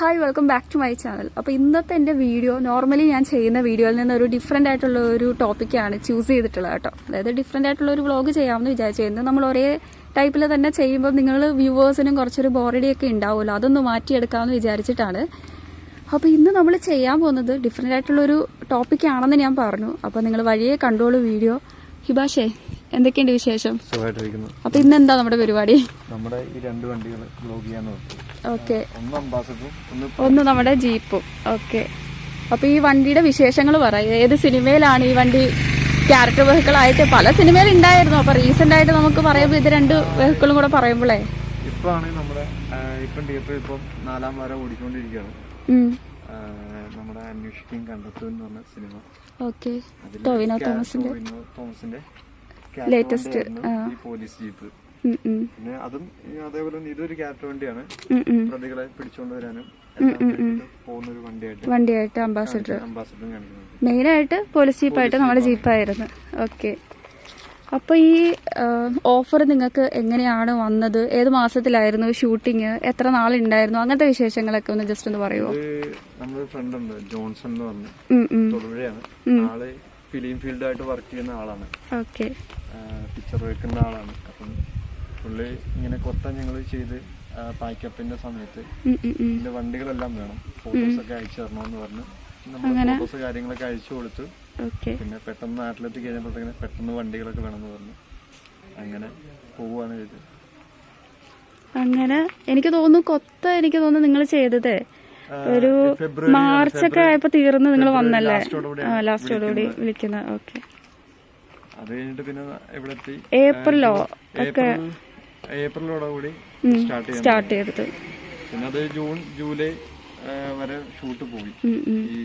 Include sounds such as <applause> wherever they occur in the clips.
Hi welcome back to my channel. അപ്പോൾ ഇന്നത്തെ എന്റെ വീഡിയോ നോർമലി ഞാൻ ചെയ്യുന്ന വീഡിയോയിൽ നിന്ന് ഒരു ഡിഫറെന്റ് ആയിട്ടുള്ള ഒരു ടോപ്പിക്കാണ് ചൂസ് ചെയ്തിട്ടുള്ളത് കേട്ടോ. അതായത് ഡിഫറെന്റ് ആയിട്ടുള്ള ഒരു വ്ളോഗ് ചെയ്യാമെന്ന് വിചാരിച്ചു. ഇന്ന് നമ്മൾ ഒരേ ടൈപ്പിൽ തന്നെ ചെയ്യുമ്പോൾ നിങ്ങൾ വ്യൂവേഴ്സിനും കുറച്ചൊരു ബോറടിയൊക്കെ ഉണ്ടാവുമല്ലോ. അതൊന്ന് മാറ്റിയെടുക്കാമെന്ന് വിചാരിച്ചിട്ടാണ്. അപ്പോൾ ഇന്ന് നമ്മൾ ചെയ്യാൻ പോകുന്നത് ഡിഫറെന്റ് ആയിട്ടുള്ളൊരു ടോപ്പിക്കാണെന്ന് ഞാൻ പറഞ്ഞു. അപ്പോൾ നിങ്ങൾ വഴിയെ കണ്ടോളൂ വീഡിയോ. ഹിബാഷേ എന്തൊക്കെയുണ്ട് വിശേഷം? അപ്പൊ ഇന്ന് എന്താ നമ്മുടെ പരിപാടി? നമ്മുടെ ഈ രണ്ട് വണ്ടികൾ ബ്ലോഗ് ചെയ്യാന്ന് ഓക്കെ. ഒന്ന് നമ്മുടെ ജീപ്പും. ഓക്കെ. അപ്പൊ ഈ വണ്ടിയുടെ വിശേഷങ്ങൾ പറയും ഏത് സിനിമയിലാണ് ഈ വണ്ടി ക്യാരക്ടർ വെഹിക്കിൾ ആയിട്ട്? പല സിനിമയിൽ ഉണ്ടായിരുന്നു അപ്പൊ റീസെന്റ് ആയിട്ട് നമുക്ക് പറയുമ്പോൾ ഇത് രണ്ട് വെഹിക്കിളും കൂടെ പറയുമ്പോഴേ ഇപ്പാണ് നമ്മുടെ ഇപ്പം തിയേറ്ററിൽ ഇപ്പം നാലാം വാരം ഓടിക്കൊണ്ടിരിക്കുകയാണ്. ഉം. നമ്മുടെ എന്ന് പറഞ്ഞ സിനിമ. ഓക്കെ. ടോവിനോ തോമസിന്റെ തോമസിന്റെ. ഈ പോലീസ് ജീപ്പ്. പിന്നെ അതും അതേപോലെ തന്നെ ഇതൊരു ക്യാരക്ടർ വണ്ടിയാണ്. പ്രതികളെ പിടിച്ചുകൊണ്ട് വരാനും വണ്ടിയായിട്ട് അംബാസഡർ മെയിനായിട്ട് പോലീസ് ജീപ്പായിട്ട് നമ്മുടെ ജീപ്പായിരുന്നു ഓക്കെ അപ്പോൾ ഈ ഓഫർ നിങ്ങൾക്ക് എങ്ങനെയാണ് വന്നത്? ഏത് മാസത്തിലായിരുന്നു ഷൂട്ടിങ് എത്ര നാളുണ്ടായിരുന്നു? അങ്ങനത്തെ വിശേഷങ്ങളൊക്കെ ഒന്ന് ജസ്റ്റ് ഒന്ന് പറയുമോ നമ്മുടെ ഫ്രണ്ട് ഉണ്ട് ജോൺസൺ എന്ന് പറഞ്ഞു. തൊടുപുഴയാണ്. ആൾ ഫിലിം ഫീൽഡായിട്ട് വർക്ക് ചെയ്യുന്ന ആളാണ്. ഓക്കെ പിക്ചർ വെക്കുന്ന ആളാണ്. പുള്ളി ഇങ്ങനെ കൊത്ത ഞങ്ങൾ ചെയ്ത് പാക്കപ്പിന്റെ സമയത്ത്. ഇതിന്റെ വണ്ടികളെല്ലാം വേണം. ഫോട്ടോസ് ഒക്കെ അയച്ചു തരണമെന്ന് പറഞ്ഞ് നമ്മൾ ഫോട്ടോസ് കാര്യങ്ങളൊക്കെ അയച്ചു കൊടുത്തു പിന്നെ പെട്ടെന്ന് നാട്ടിലെത്തി കഴിഞ്ഞപ്പോഴത്തേക്കിന് പെട്ടെന്ന് വണ്ടികളൊക്കെ വേണം എന്ന് പറഞ്ഞു. അങ്ങനെ പോവുകയാണ് ചെയ്തത്. അങ്ങനെ എനിക്ക് തോന്നുന്നു കൊത്ത എനിക്ക് തോന്നുന്നു നിങ്ങൾ ചെയ്തത്. ഒരു മാർച്ച് ഒക്കെ ആയപ്പോ തീർന്ന് നിങ്ങൾ വന്നല്ലേ? ലാസ്റ്റോടുകൂടി വിളിക്കുന്നത്. ഓക്കെ. അത് കഴിഞ്ഞിട്ട് പിന്നെ ഏപ്രിലോ ഏപ്രിൽ ഏപ്രിലോടെ കൂടി സ്റ്റാർട്ട് ചെയ്തത് പിന്നെ അത് ജൂൺ ജൂലൈ വരെ ഷൂട്ട് പോയി. ഈ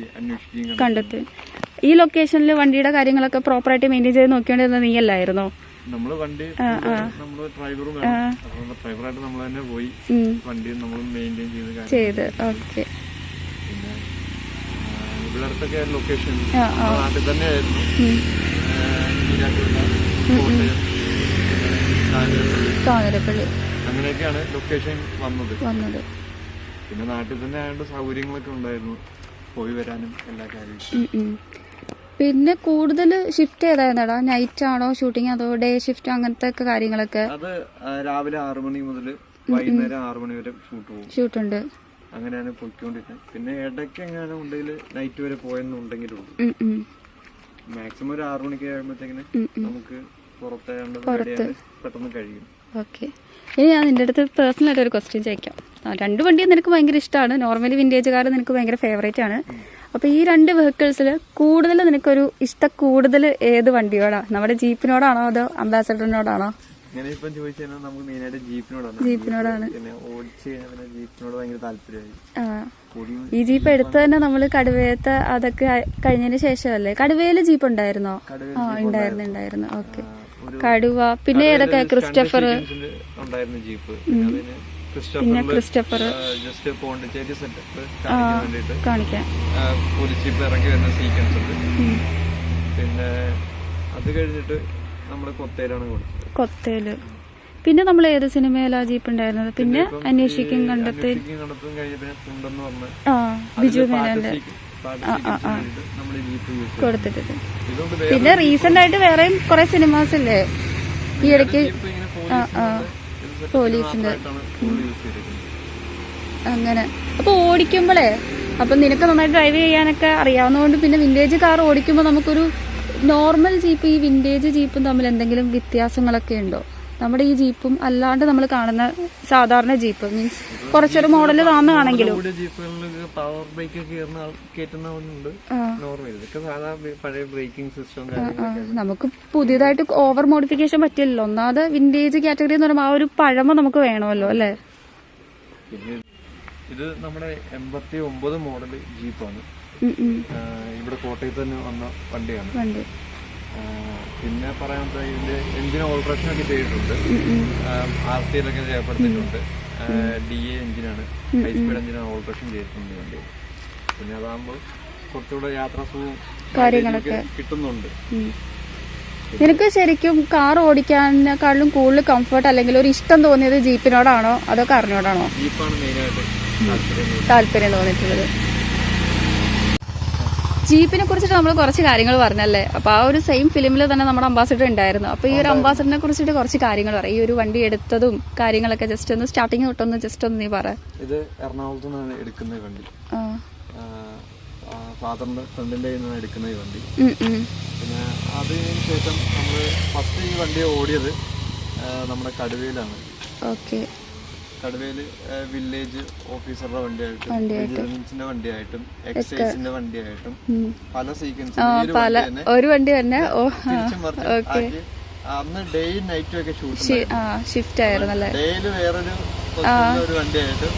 കണ്ടെത്തി ഈ ലൊക്കേഷനിൽ വണ്ടിയുടെ കാര്യങ്ങളൊക്കെ പ്രോപ്പറായിട്ട് മെയിന്റെയിൻ ചെയ്ത് നോക്കിക്കൊണ്ടിരുന്നത് നീ അല്ലായിരുന്നോ നമ്മൾ വണ്ടി നമ്മൾ ഡ്രൈവറും ഡ്രൈവറായിട്ട് നമ്മൾ തന്നെ പോയി വണ്ടി നമ്മൾ മെയിന്റെയിൻ ചെയ്ത് ചെയ്ത്. ഓക്കെ. ഇവിടെ അടുത്തൊക്കെ ലൊക്കേഷൻ. നാട്ടിൽ തന്നെ ആയിരുന്നു കോട്ടയം. കാഞ്ഞിരപ്പള്ളി. അങ്ങനെയൊക്കെയാണ് ലൊക്കേഷൻ വന്നത്. വന്നത്. പിന്നെ നാട്ടിൽ തന്നെ ആയതുകൊണ്ട് സൗകര്യങ്ങളൊക്കെ ഉണ്ടായിരുന്നു. പോയി വരാനും എല്ലാ കാര്യവും. പിന്നെ കൂടുതൽ ഷിഫ്റ്റ് ഏതായിരുന്നടാ? നൈറ്റ് ആണോ ഷൂട്ടിംഗ് അതോ ഡേ ഷിഫ്റ്റ് അങ്ങനത്തെ ഒക്കെ കാര്യങ്ങളൊക്കെ? അത് രാവിലെ ആറു മണി മുതൽ വൈകുന്നേരം ആറു മണി വരെ ഷൂട്ട് പോകും. ഷൂട്ട് ഉണ്ട് അങ്ങനെയാണ് പോയിക്കൊണ്ടിരുന്നത്. പിന്നെ ഇടയ്ക്ക് എങ്ങനെ ഉണ്ടെങ്കിൽ നൈറ്റ് വരെ പോയെന്നുണ്ടെങ്കിലുള്ളൂ ഉം. മാക്സിമം ഒരു ആറു മണിക്ക് ആകുമ്പോഴത്തേക്കിന്. നമുക്ക് പുറത്തെ. ഓക്കെ. ഇനി ഞാൻ നിന്റെ അടുത്ത് പേഴ്സണൽ ആയിട്ട് ഒരു ക്വസ്റ്റ്യൻ ചോദിക്കാം രണ്ട് വണ്ടിയും നിനക്ക് ഭയങ്കര ഇഷ്ടമാണ് നോർമലി വിന്റേജ് കാർ നിനക്ക് ഭയങ്കര ഫേവറേറ്റ് ആണ്. അപ്പോൾ ഈ രണ്ട് വെഹിക്കിൾസിൽ കൂടുതൽ നിനക്കൊരു ഇഷ്ടം കൂടുതൽ ഏത് വണ്ടിയോടാ? നമ്മുടെ ജീപ്പിനോടാണോ അതോ അംബാസഡറിനോടാണോ ഇങ്ങനെ ഇപ്പം ചോദിച്ചു കഴിഞ്ഞാൽ നമുക്ക് മെയിനായിട്ട് ജീപ്പിനോടാണ്. ജീപ്പിനോടാണ്. പിന്നെ ഓടിച്ച് കഴിഞ്ഞാൽ ജീപ്പിനോട് ഭയങ്കര താല്പര്യമായി. ഈ ജീപ്പ് എടുത്ത് തന്നെ നമ്മൾ കടുവയത്ത് അതൊക്കെ കഴിഞ്ഞതിന് ശേഷമല്ലേ? കടുവയിൽ ജീപ്പ് ഉണ്ടായിരുന്നോ ആ ഉണ്ടായിരുന്നു ഉണ്ടായിരുന്നു ഓക്കെ. കടുവ. പിന്നെ ഏതൊക്കെ ക്രിസ്റ്റഫർ ഉണ്ടായിരുന്നു ജീപ്പ്. പിന്നെ ക്രിസ്റ്റഫർ ജസ്റ്റ് പോണ്ടിച്ചേരി സെറ്റപ്പ് കാണിക്കാൻ ആ, പോലീസ് ജീപ്പ് ഇറങ്ങി വരുന്ന സീക്വൻസ് ഉണ്ട്. പിന്നെ അത് കഴിഞ്ഞിട്ട് നമ്മൾ കൊത്തേരാണ് കൊടുത്തത് കൊത്തേൽ. പിന്നെ നമ്മൾ ഏത് സിനിമയിലാ ജീപ്പ് ഉണ്ടായിരുന്നത്? പിന്നെ അന്വേഷിക്കും കണ്ടെത്തി ആ ബിജു മേനോന്റെ കൊടുത്തിട്ടുണ്ട് പിന്നെ റീസെന്റ് ആയിട്ട് വേറെയും കുറെ സിനിമാസ് ഇല്ലേ? ഈ ഇടയ്ക്ക് പോലീസിന്റെ. അങ്ങനെ. അപ്പൊ ഓടിക്കുമ്പോഴേ അപ്പൊ നിനക്ക് നന്നായിട്ട് ഡ്രൈവ് ചെയ്യാനൊക്കെ അറിയാവുന്നതുകൊണ്ട് പിന്നെ വില്ലേജ് കാർ ഓടിക്കുമ്പോൾ നമുക്കൊരു നോർമൽ ജീപ്പ് ഈ വിന്റേജ് ജീപ്പും തമ്മിൽ എന്തെങ്കിലും വ്യത്യാസങ്ങളൊക്കെ ഉണ്ടോ? നമ്മുടെ ഈ ജീപ്പും അല്ലാണ്ട് നമ്മൾ കാണുന്ന സാധാരണ ജീപ്പ് മീൻസ് കുറച്ചൊരു മോഡൽ താന്നാണെങ്കിലും പവർ ആ, നമുക്ക് പുതിയതായിട്ട് ഓവർ മോഡിഫിക്കേഷൻ പറ്റില്ലല്ലോ. ഒന്നാമത് വിന്റേജ് കാറ്റഗറി എന്ന് പറയുമ്പോൾ ആ ഒരു പഴമ നമുക്ക് വേണമല്ലോ അല്ലേ? ഇത് നമ്മുടെ എൺപത്തി ഒമ്പത് മോഡൽ ജീപ്പാണ്. ഇവിടെ കോട്ടയത്ത് തന്നെ വന്ന വണ്ടിയാണ്. പിന്നെ പറയാൻ ഇതിന്റെ എഞ്ചിൻ ഓൾട്രേഷൻ ഒക്കെ ചെയ്തിട്ടുണ്ട്. ആർ സി എല്ലൊക്കെ രേഖപ്പെടുത്തിയിട്ടുണ്ട് ഡി എ എഞ്ചിനാണ് ഹൈ സ്പീഡ് എഞ്ചിനാണ് ഓൾട്രേഷൻ ചെയ്തിട്ടുണ്ട് വണ്ടി. പിന്നെ അതാകുമ്പോൾ കുറച്ചുകൂടെ യാത്രാസുഖവും കാര്യങ്ങളൊക്കെ. കിട്ടുന്നുണ്ട്. നിനക്ക് ശരിക്കും കാർ ഓടിക്കാനേക്കാളും കൂടുതൽ കംഫർട്ട് അല്ലെങ്കിൽ ഒരു ഇഷ്ടം തോന്നിയത് ജീപ്പിനോടാണോ അതോ കാറിനോടാണോ ജീപ്പാണ് മെയിനായിട്ട് താല്പര്യം തോന്നി. തോന്നിയിട്ടുള്ളത് ജീപ്പിനെ കുറിച്ചിട്ട് നമ്മൾ കുറച്ച് കാര്യങ്ങൾ പറഞ്ഞല്ലേ? അപ്പൊ ആ ഒരു സെയിം ഫിലിമിൽ തന്നെ നമ്മുടെ അംബാസിഡർ ഉണ്ടായിരുന്നു. അപ്പൊ ഈ ഒരു അംബാസിഡറിനെ കുറിച്ചിട്ട് കുറച്ച് കാര്യങ്ങൾ പറയാം ഈ ഒരു വണ്ടി എടുത്തതും കാര്യങ്ങളൊക്കെ ജസ്റ്റ് ഒന്ന് സ്റ്റാർട്ടിങ് തൊട്ടൊന്ന് ജസ്റ്റ് ഒന്ന് നീ പറ. ഇത് എറണാകുളത്ത് നിന്നാണ് എടുക്കുന്ന വണ്ടി. ആ. ഫാദറിന്റെ ഫ്രണ്ടിന്റെ കയ്യിൽ നിന്നാണ് എടുക്കുന്ന ഈ വണ്ടി. പിന്നെ അതിന് ശേഷം നമ്മൾ ഫസ്റ്റ് ഈ വണ്ടി ഓടിയത് നമ്മുടെ കടുവയിലാണ്. ഓക്കെ കടുവയിൽ വില്ലേജ് ഓഫീസറുടെ വണ്ടിയായിട്ടും വിജിലൻസിന്റെ വണ്ടിയായിട്ടും എക്സൈസിന്റെ വണ്ടിയായിട്ടും. പല സീക്വൻസ് ഒരു വണ്ടി തന്നെ അന്ന് ഡേ നൈറ്റും ഒക്കെ ഷൂട്ട് ഷിഫ്റ്റ് ആയിരുന്നല്ലേ ഡേയിൽ വേറൊരു ഒരു വണ്ടിയായിട്ടും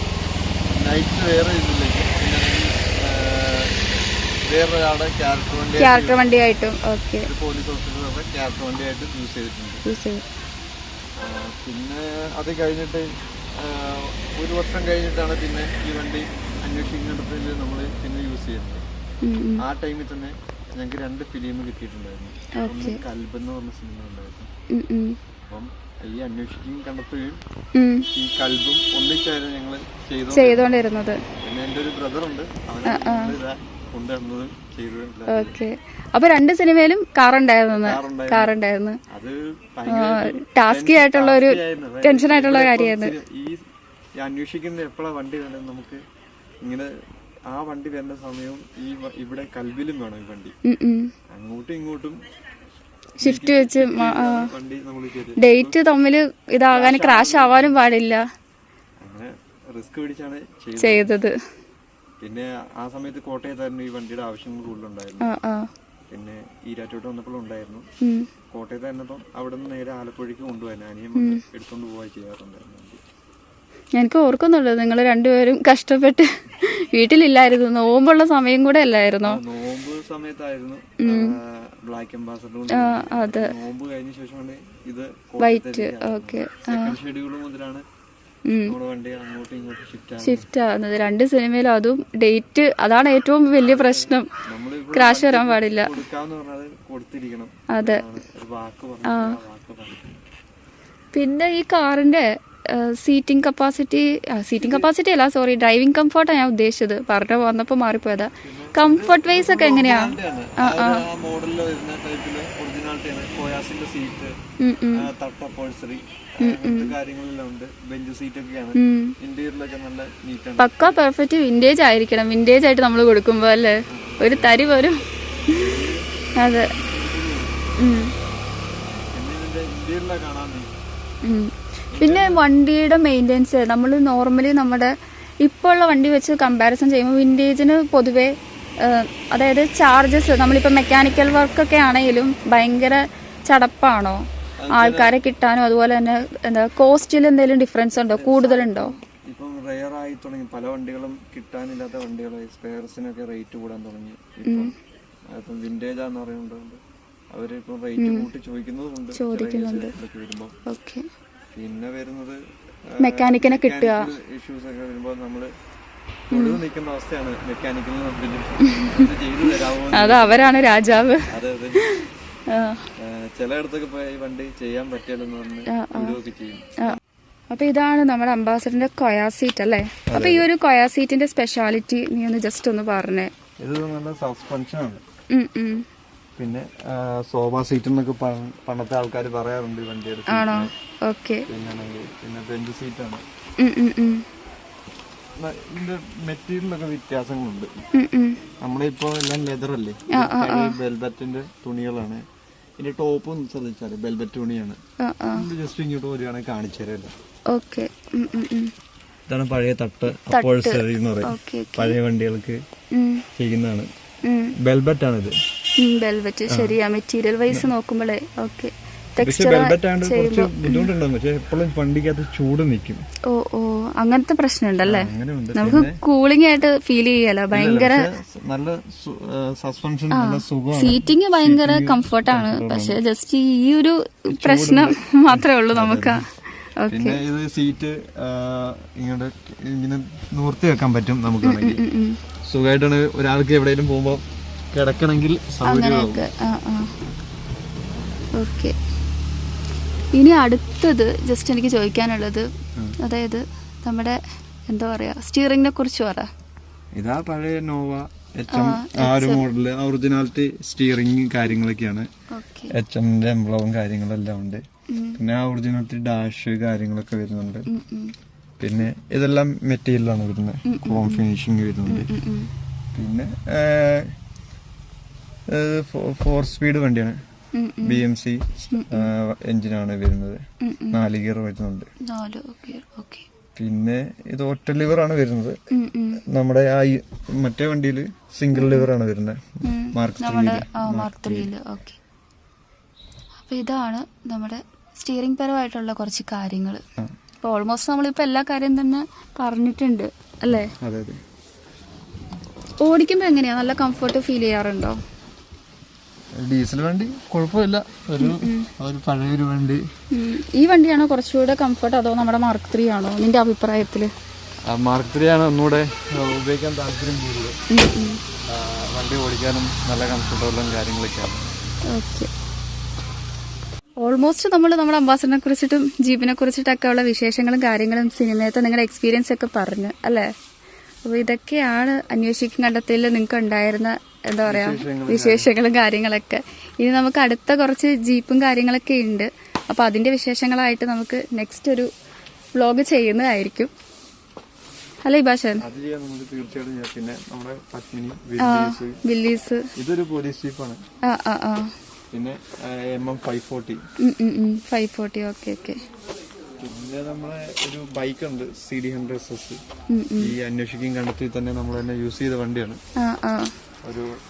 നൈറ്റ് വേറെ ഇതിലേക്ക് വേറൊരാളുടെ ക്യാരക്ടർ വണ്ടി ക്യാരക്ടർ വണ്ടിയായിട്ടും ഓക്കെ. പോലീസ് ഓഫീസറുടെ ക്യാരക്ടർ വണ്ടിയായിട്ട് യൂസ് ചെയ്തിട്ടുണ്ട്. പിന്നെ അത് കഴിഞ്ഞിട്ട് ഒരു വർഷം കഴിഞ്ഞിട്ടാണ് പിന്നെ ഈ വണ്ടി അന്വേഷിക്കുന്നിടത്തിൽ നമ്മൾ പിന്നെ യൂസ് ചെയ്യുന്നത്. ആ ടൈമിൽ തന്നെ ഞങ്ങൾക്ക് രണ്ട് ഫിലിം കിട്ടിയിട്ടുണ്ടായിരുന്നു. ഒന്ന് കൽബ് എന്ന് പറഞ്ഞ സിനിമ ഉണ്ടായിരുന്നു. അപ്പം ഈ അന്വേഷിക്കുകയും കണ്ടെത്തുകയും ഈ കൽബും ഒന്നിച്ചായിരുന്നു ഞങ്ങൾ ചെയ്തോണ്ടിരുന്നത്. പിന്നെ എന്റെ ഒരു ബ്രദർ ഉണ്ട്. അവനെ കൊണ്ടുവന്നതും ചെയ്തതും. ഓക്കെ. അപ്പൊ രണ്ട് സിനിമയിലും കാറുണ്ടായിരുന്നു. കാർ ഉണ്ടായിരുന്നു അത് ടാസ്കി ആയിട്ടുള്ള ഒരു ടെൻഷൻ ആയിട്ടുള്ള കാര്യമായിരുന്നു. ഈ അന്വേഷിക്കുന്ന എപ്പോഴാ വണ്ടി വേണ്ടത് നമുക്ക് ഇങ്ങനെ ആ വണ്ടി വരുന്ന സമയവും ഈ ഇവിടെ കൽവിലും വേണം ഈ വണ്ടി. അങ്ങോട്ടും ഇങ്ങോട്ടും ഷിഫ്റ്റ് വെച്ച് ഡേറ്റ് തമ്മിൽ ഇതാകാൻ ക്രാഷ് ആവാനും പാടില്ല. അങ്ങനെ റിസ്ക് പിടിച്ചാണ് ചെയ്തത്. പിന്നെ ആ സമയത്ത് കോട്ടയത്തായിരുന്നു ഈ വണ്ടിയുടെ ആവശ്യങ്ങൾ കൂടുതലുണ്ടായിരുന്നു പിന്നെ ഈരാറ്റോട്ട് വന്നപ്പോൾ ഉണ്ടായിരുന്നു. കോട്ടയത്തായിരുന്നപ്പം അവിടെ നിന്ന് നേരെ ആലപ്പുഴയ്ക്ക് കൊണ്ടുപോയി അനിയൻ എടുത്തുകൊണ്ട് എടുത്തോണ്ട് പോവാ ചെയ്യാറുണ്ടായിരുന്നു. എനിക്ക് ഓർക്കുന്നുള്ളൂ നിങ്ങൾ രണ്ടുപേരും കഷ്ടപ്പെട്ട് വീട്ടിലില്ലായിരുന്നു. നോമ്പുള്ള സമയം കൂടെ അല്ലായിരുന്നോ? നോമ്പ് സമയത്തായിരുന്നു. ബ്ലാക്ക് അംബാസഡർ അതെ. നോമ്പ് കഴിഞ്ഞ ശേഷമാണ് ഇത് വൈറ്റ് ഓക്കെ. ഷെഡ്യൂൾ മുതലാണ് ഷിഫ്റ്റ് ആവുന്നത്. രണ്ട് സിനിമയിലും അതും ഡേറ്റ് അതാണ് ഏറ്റവും വലിയ പ്രശ്നം. ക്രാഷ് വരാൻ പാടില്ല. അതെ. ആ. പിന്നെ ഈ കാറിന്റെ സീറ്റിംഗ് കപ്പാസിറ്റി സീറ്റിംഗ് കപ്പാസിറ്റി അല്ല സോറി ഡ്രൈവിംഗ് കംഫർട്ടാണ് ഞാൻ ഉദ്ദേശിച്ചത്. പറഞ്ഞു വന്നപ്പോൾ മാറിപ്പോയതാ. കംഫർട്ട് വൈസ് ഒക്കെ എങ്ങനെയാ? മോഡലിൽ വരുന്ന ടൈപ്പിൽ കോയാസിന്റെ സീറ്റ് തട്ട കാര്യങ്ങളെല്ലാം ഉണ്ട്. ബെഞ്ച് സീറ്റ് ഒക്കെയാണ്. ഇന്റീരിയറിലൊക്കെ നല്ല നീറ്റാണ്. പക്ക പെർഫെക്റ്റ് വിന്റേജ് ആയിരിക്കണം. വിന്റേജ് ആയിട്ട് നമ്മൾ കൊടുക്കുമ്പോൾ അല്ലേ? ഒരു തരി വരും അതെ. പിന്നെ വണ്ടിയുടെ മെയിന്റെനൻസ് നമ്മൾ നോർമലി നമ്മുടെ ഇപ്പോൾ ഉള്ള വണ്ടി വെച്ച് കമ്പാരിസൺ ചെയ്യുമ്പോൾ വിന്റേജിന് പൊതുവേ അതായത് ചാർജസ് നമ്മളിപ്പോൾ മെക്കാനിക്കൽ വർക്കൊക്കെ ആണെങ്കിലും ഭയങ്കര ചടപ്പാണോ? ആൾക്കാരെ കിട്ടാനും അതുപോലെ തന്നെ എന്താ കോസ്റ്റിൽ എന്തെങ്കിലും ഡിഫറൻസ് ഉണ്ടോ? കൂടുതലുണ്ടോ? ഇപ്പം റെയർ ആയി തുടങ്ങി. പല വണ്ടികളും കിട്ടാനില്ലാത്ത വണ്ടികൾ സ്പെയർസിനൊക്കെ റേറ്റ് കൂടാൻ തുടങ്ങി. ഇപ്പം വിന്റേജ് ആണെന്ന് പറയുന്നുണ്ട് അവർ ഇപ്പം റേറ്റ് കൂട്ടി ചോദിക്കുന്നതുകൊണ്ട് ചോദിക്കുന്നുണ്ട്. പിന്നെ വരുന്നത് മെക്കാനിക്കിനെ കിട്ടുക. ഇഷ്യൂസ് ഒക്കെ വരുമ്പോൾ നമ്മൾ അത് അവരാണ് രാജാവ്. അതെ അതെ. ചിലയിടത്തൊക്കെ പോയി വണ്ടി ചെയ്യാൻ പറ്റില്ലെന്ന് പറഞ്ഞ് വിടുകയൊക്കെ ചെയ്യും. അപ്പൊ ഇതാണ് നമ്മുടെ അംബാസഡറിന്റെ കൊയാ സീറ്റ് അല്ലേ? അപ്പൊ ഈ ഒരു കൊയാ സീറ്റിന്റെ സ്പെഷ്യാലിറ്റി നീ ഒന്ന് ജസ്റ്റ് ഒന്ന് പറഞ്ഞേ. ഇത് നല്ല സസ്പെൻഷൻ ആണ്. പിന്നെ സോഫ സീറ്റ് എന്നൊക്കെ പണ്ടത്തെ ആൾക്കാർ പറയാറുണ്ട് ഈ വണ്ടിയുടെ ആണോ? ഓക്കെ. പിന്നെ ബെഞ്ച് സീറ്റാണ് ആണ്. ഇതിന്റെ മെറ്റീരിയലൊക്കെ വ്യത്യാസങ്ങളുണ്ട്. നമ്മളിപ്പോ എല്ലാം ലെതർ അല്ലേ? വെൽബറ്റിന്റെ തുണികളാണ്. ഇതിന്റെ ടോപ്പ് ഒന്ന് ശ്രദ്ധിച്ചാൽ വെൽബറ്റ് തുണിയാണ്. ജസ്റ്റ് ഇങ്ങോട്ട് വരികയാണെങ്കിൽ കാണിച്ചു തരാമല്ലോ ഓക്കെ. ഇതാണ് പഴയ തട്ട് അപ്പോഴ്സറി എന്ന് പറയും. പഴയ വണ്ടികൾക്ക് ചെയ്യുന്നതാണ്. ബെൽബറ്റ് ആണ് ആണിത്. ബെൽബറ്റ് ശരിയാ. മെറ്റീരിയൽ വൈസ് നോക്കുമ്പോഴേ ഓക്കെ. ടെക്സ്ചർ എപ്പോഴും വണ്ടിക്കകത്ത് ചൂട് നിൽക്കും ഓ ഓ. അങ്ങനത്തെ പ്രശ്നമുണ്ടല്ലേ? നമുക്ക് കൂളിംഗ് ആയിട്ട് ഫീൽ ചെയ്യല ഭയങ്കര നല്ല സസ്പെൻഷൻ സീറ്റിംഗ് ഭയങ്കര കംഫർട്ടാണ് പക്ഷെ ജസ്റ്റ് ഈ ഒരു പ്രശ്നം <laughs> മാത്രമേ ഉള്ളൂ നമുക്ക്. പിന്നെ ഇത് സീറ്റ് ഇങ്ങോട്ട് ഇങ്ങനെ നൂർത്തി വെക്കാൻ പറ്റും നമുക്ക് സുഖമായിട്ടാണ് ഒരാൾക്ക് എവിടെയെങ്കിലും പോകുമ്പോൾ കിടക്കണമെങ്കിൽ സൗകര്യമാവും ഓക്കെ ഇനി അടുത്തത് ജസ്റ്റ് എനിക്ക് ചോദിക്കാനുള്ളത്. അതായത് നമ്മുടെ എന്താ പറയാ സ്റ്റിയറിംഗിനെ കുറിച്ച് പറ. ഇതാ പഴയ നോവ എച്ച് എം ആ ഒരു മോഡൽ ഒറിജിനാലിറ്റി സ്റ്റിയറിംഗ് കാര്യങ്ങളൊക്കെയാണ്. എച്ച് എമ്മിന്റെ എംബ്ലവും കാര്യങ്ങളെല്ലാം ഉണ്ട്. പിന്നെ ആ ഒറിജിനാലിറ്റി ഡാഷ് കാര്യങ്ങളൊക്കെ വരുന്നുണ്ട്. പിന്നെ ഇതെല്ലാം മെറ്റീരിയലാണ് വരുന്നത്. ക്രോം ഫിനിഷിങ് വരുന്നുണ്ട്. പിന്നെ ഫോർ സ്പീഡ് വണ്ടിയാണ്. ബി എം സി എഞ്ചിനാണ് വരുന്നത്. നാല് ഗിയർ വരുന്നുണ്ട്. പിന്നെ ഇത് ഒറ്റ ലിവർ ആണ് വരുന്നത് നമ്മുടെ ആ മറ്റേ വണ്ടിയിൽ സിംഗിൾ ലിവർ ആണ് വരുന്നത്. Mark okay. അപ്പൊ ഇതാണ് നമ്മുടെ സ്റ്റിയറിംഗ് പരമായിട്ടുള്ള കുറച്ച് കാര്യങ്ങൾ. ഇപ്പൊ ഓൾമോസ്റ്റ് നമ്മളിപ്പോ എല്ലാ കാര്യം തന്നെ പറഞ്ഞിട്ടുണ്ട് അല്ലേ? ഓടിക്കുമ്പോ എങ്ങനെയാ? നല്ല കംഫർട്ട് ഫീൽ ചെയ്യാറുണ്ടോ? ഡീസൽ വണ്ടി കുഴപ്പമില്ല. ഒരു ഒരു പഴയൊരു വണ്ടി. ഈ വണ്ടിയാണോ കുറച്ചുകൂടെ കംഫർട്ട് അതോ നമ്മുടെ മാർക്ക് ത്രീ ആണോ? നിന്റെ അഭിപ്രായത്തിൽ? മാർക്ക് ത്രീ ആണ് ഒന്നുകൂടെ ഉപയോഗിക്കാൻ താല്പര്യം കൂടുതൽ വണ്ടി ഓടിക്കാനും നല്ല കംഫർട്ടബിളും കാര്യങ്ങളൊക്കെയാണ്. ഓക്കെ. ഓൾമോസ്റ്റ് നമ്മൾ നമ്മുടെ അംബാസിനെ കുറിച്ചിട്ടും ജീപ്പിനെ കുറിച്ചിട്ടൊക്കെ ഉള്ള വിശേഷങ്ങളും കാര്യങ്ങളും സിനിമയത്തെ നിങ്ങളുടെ എക്സ്പീരിയൻസ് ഒക്കെ പറഞ്ഞു അല്ലേ? അപ്പോൾ ഇതൊക്കെയാണ് അന്വേഷിക്കും കണ്ടെത്തിയിൽ നിങ്ങൾക്ക് ഉണ്ടായിരുന്ന എന്താ പറയാ വിശേഷങ്ങളും കാര്യങ്ങളൊക്കെ. ഇനി നമുക്ക് അടുത്ത കുറച്ച് ജീപ്പും കാര്യങ്ങളൊക്കെ ഉണ്ട്. അപ്പൊ അതിന്റെ വിശേഷങ്ങളായിട്ട് നമുക്ക് നെക്സ്റ്റ് ഒരു വ്ലോഗ് ചെയ്യുന്നതായിരിക്കും. അല്ലേ ഇബാഷൻ? ഇതൊരു പോലീസ് ജീപ്പാണ് ആ ആ ആ. പിന്നെ M M five forty five forty okay okay പിന്നെ നമ്മളെ ഒരു ബൈക്ക് ഉണ്ട് C D hundred S S ഈ അന്വേഷിക്കും കണ്ടെത്തി തന്നെ നമ്മൾ തന്നെ യൂസ് ചെയ്ത വണ്ടിയാണ്.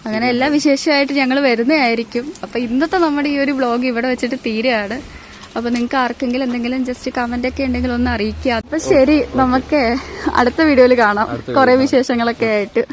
അങ്ങനെ എല്ലാ വിശേഷമായിട്ട് ഞങ്ങൾ വരുന്നതായിരിക്കും. അപ്പൊ ഇന്നത്തെ നമ്മുടെ ഈ ഒരു ബ്ലോഗ് ഇവിടെ വെച്ചിട്ട് തീരുകയാണ്. അപ്പൊ നിങ്ങൾക്ക് ആർക്കെങ്കിലും എന്തെങ്കിലും ജസ്റ്റ് കമന്റ് ഒക്കെ ഉണ്ടെങ്കിൽ ഒന്ന് അറിയിക്കുക. അപ്പൊ ശരി നമുക്ക് അടുത്ത വീഡിയോയിൽ കാണാം. കുറെ വിശേഷങ്ങളൊക്കെ ആയിട്ട്.